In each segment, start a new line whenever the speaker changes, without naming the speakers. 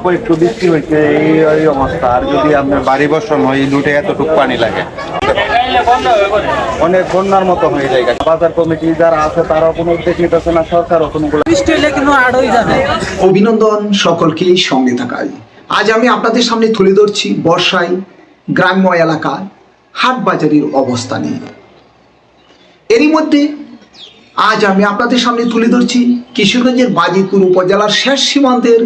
অল্প একটু বৃষ্টি হয়েছে এই অবস্থা। আর যদি আপনার বাড়ি হয় এই লুটে এতটুকু পানি লাগে। অনেক বন্যার মতো হয়ে যায় বাজার কমিটি যারা আছে তারাও কোনো উদ্যোগ নিতেছে না সরকারও কোনো
বৃষ্টি হলে কিন্তু আড় হয়ে যাবে।
অভিনন্দন সকলকেই সঙ্গে থাকায়। আজ আমি আপনাদের সামনে তুলে ধরছি বর্ষায় গ্রাম্য এলাকার হাট বাজারের অবস্থা নিয়ে। এরই মধ্যে আজ আমি আপনাদের সামনে তুলে ধরছি কিশোরগঞ্জের বাজিপুর উপজেলার শেষ সীমান্তের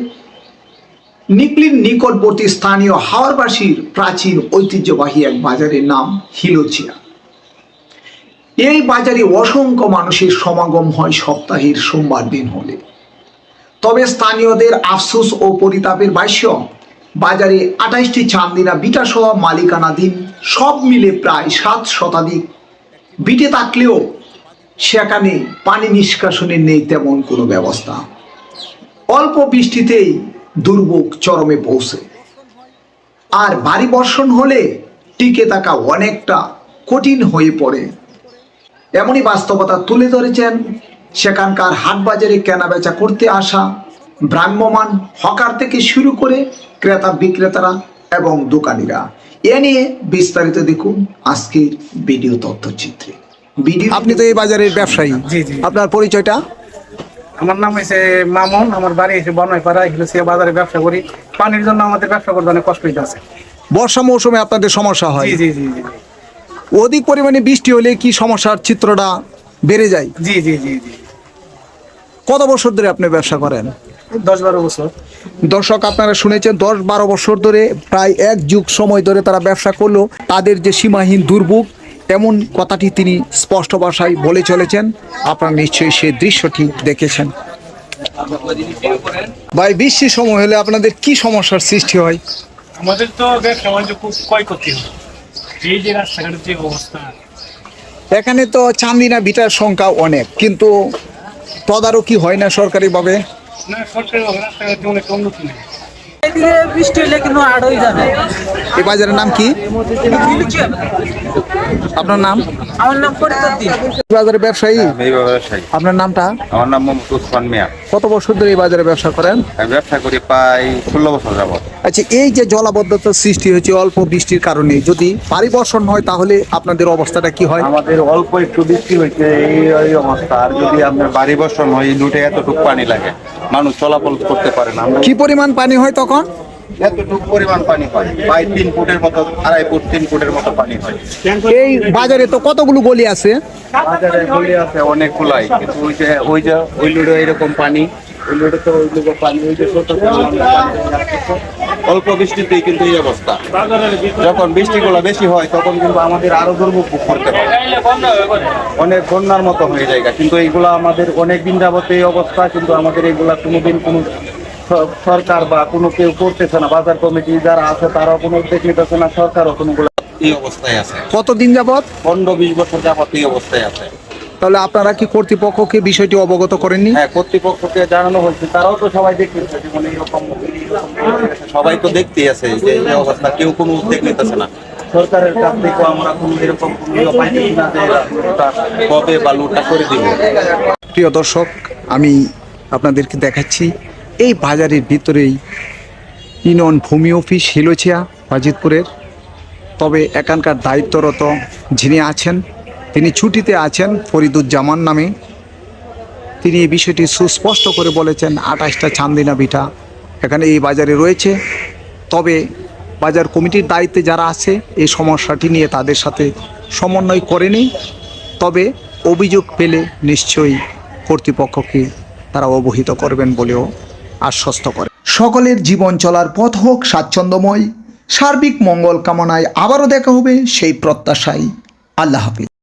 নিকলির নিকটবর্তী স্থানীয় হাওড়বাসীর প্রাচীন ঐতিহ্যবাহী এক বাজারের নাম হিলোচিয়া। এই বাজারে অসংখ্য মানুষের সমাগম হয় সপ্তাহের সোমবার দিন হলে। তবে স্থানীয়দের আফসোস ও পরিতাপের বাস্য বাজারে আঠাইশটি চান্দিনা বিটা সহ মালিকানাধীন সব মিলে প্রায় সাত শতাধিক বিটে থাকলেও সেখানে পানি নিষ্কাশনের নেই তেমন কোনো ব্যবস্থা। অল্প বৃষ্টিতেই দুর্ভোগ চরমে পৌঁছে আর ভারী বর্ষণ হলে টিকে থাকা অনেকটা কঠিন হয়ে পড়ে। এমনই বাস্তবতা তুলে ধরেছেন সেখানকার হাট বাজারে কেনাবেচা করতে আসা ভ্রাম্যমান হকার থেকে শুরু করে ক্রেতা বিক্রেতারা এবং দোকানিরা। এ নিয়ে বিস্তারিত দেখুন আজকের ভিডিও তথ্যচিত্রে।
আপনি তো এই বাজারের ব্যবসায়ী। আপনার পরিচয়টা?
আমার নাম হয়েছে মামুন আমার বাড়ি এসে বনয়পাড়া এগুলো সে বাজারে ব্যবসা করি। পানির জন্য আমাদের ব্যবসা করতে অনেক কষ্ট হইতে আছে
বর্ষা মৌসুমে আপনাদের সমস্যা হয়?
জি জি জি জি।
অধিক পরিমাণে বৃষ্টি হলে কি সমস্যার চিত্রটা বেড়ে যায়?
জি জি জি জি।
কত বছর ধরে আপনি ব্যবসা করেন?
দশ বারো বছর।
দর্শক আপনারা শুনেছেন দশ বারো বছর ধরে প্রায় এক যুগ সময় ধরে তারা ব্যবসা করল। তাদের যে সীমাহীন দুর্ভোগ এমন কথাটি তিনি স্পষ্ট ভাষায় বলে চলেছেন। আপনারা নিশ্চয়ই সেই দৃশ্যটি দেখেছেন। ভাই বৃষ্টির সময় হলে আপনাদের কি সমস্যার সৃষ্টি হয়?
আমাদের তো ব্যবসা বাণিজ্য খুব ক্ষয়ক্ষতি হয়। এই যে রাস্তাঘাটের যে অবস্থা।
এখানে তো চান্দিনা বিটার সংখ্যা অনেক কিন্তু তদারকি হয় না সরকারিভাবে
না সরকারি রাস্তাঘাটে অনেক উন্নতি নেই।
বৃষ্টি হলে কিন্তু আড় যাবে।
এই বাজারের নাম কি? আপনার নাম?
আমার নাম পরিতর দিন
বাজারের ব্যবসায়ী?
এই ব্যবসায়ী।
আপনার নামটা?
আমার নাম মোহাম্মদ উসমান মিয়া।
কত বছর ধরে এই বাজারে ব্যবসা করেন?
আমি ব্যবসা করি প্রায় ষোলো বছর যাবত
আচ্ছা এই যে জলাবদ্ধতার সৃষ্টি হয়েছে অল্প বৃষ্টির কারণে যদি ভারী বর্ষণ হয় তাহলে আপনাদের অবস্থাটা কি হয়?
আমাদের অল্প একটু বৃষ্টি হয়েছে এই এই অবস্থা। আর যদি আপনার বাড়ি বর্ষণ হয় এই লুটে এতটুকু পানি লাগে। মানুষ চলাচল করতে পারে না।
কি পরিমাণ পানি হয় তখন?
এতটুকু পরিমাণ পানি হয়। প্রায় তিন ফুটের মতো আড়াই ফুট তিন ফুটের মতো পানি হয়।
এই বাজারে তো কতগুলো গলি আছে?
বাজারে গলি আছে অনেকগুলাই। কিন্তু ওই যে ওই যে ওই লুডো এরকম পানি। ওই লুডো তো ওই লুডো পানি ওই যে ছোট। অল্প বৃষ্টিতেই কিন্তু এই অবস্থা। যখন বৃষ্টিগুলো বেশি হয় তখন কিন্তু আমাদের আরও দুর্ভোগ ভোগ করতে হয়। অনেক বন্যার মতো হয়ে যায় কিন্তু এইগুলা আমাদের অনেক দিন যাবত এই অবস্থা কিন্তু আমাদের এইগুলা কোনোদিন কোনো সরকার বা কোনো কেউ করতেছে না। বাজার কমিটি যারা আছে তারাও কোনো উদ্যোগ নিতেছে না। সরকারও কোনোগুলো এই অবস্থায় আছে।
কতদিন যাবত
পনেরো বিশ বছর যাবত এই অবস্থায় আছে।
তাহলে আপনারা কি কর্তৃপক্ষকে বিষয়টি অবগত করেননি?
হ্যাঁ কর্তৃপক্ষকে জানানো হয়েছে। তারাও তো সবাই দেখতেছে যে মানে এরকম এরকম সবাই তো দেখতেই আছে যে এই অবস্থা কেউ কোনো উদ্যোগ নিতেছে না। সরকারের কাছ থেকে আমরা কোনো এরকম কোনো পাইতেছি না যে লুটটা কবে বা লুটটা করে দিব।
প্রিয় দর্শক আমি আপনাদেরকে দেখাচ্ছি এই বাজারের ভিতরেই ইনন ভূমি অফিস হিলোছিয়া বাজিতপুরের তবে এখানকার দায়িত্বরত যিনি আছেন, তিনি ছুটিতে আছেন ফরিদুজ্জামান নামে। তিনি এই বিষয়টি সুস্পষ্ট করে বলেছেন, আঠাশটা চান্দিনা বিটা এখানে এই বাজারে রয়েছে। তবে বাজার কমিটির দায়িত্বে যারা আছে, এই সমস্যাটি নিয়ে তাদের সাথে সমন্বয় করেনি। তবে অভিযোগ পেলে নিশ্চয়ই কর্তৃপক্ষকে তারা অবহিত করবেন বলেও আশ্বস্ত করে।
সকলের জীবন চলার পথ হোক স্বাচ্ছন্দ্যময়, সার্বিক মঙ্গল কামনায় আবারও দেখা হবে সেই প্রত্যাশাই আল্লাহ হাফিজ।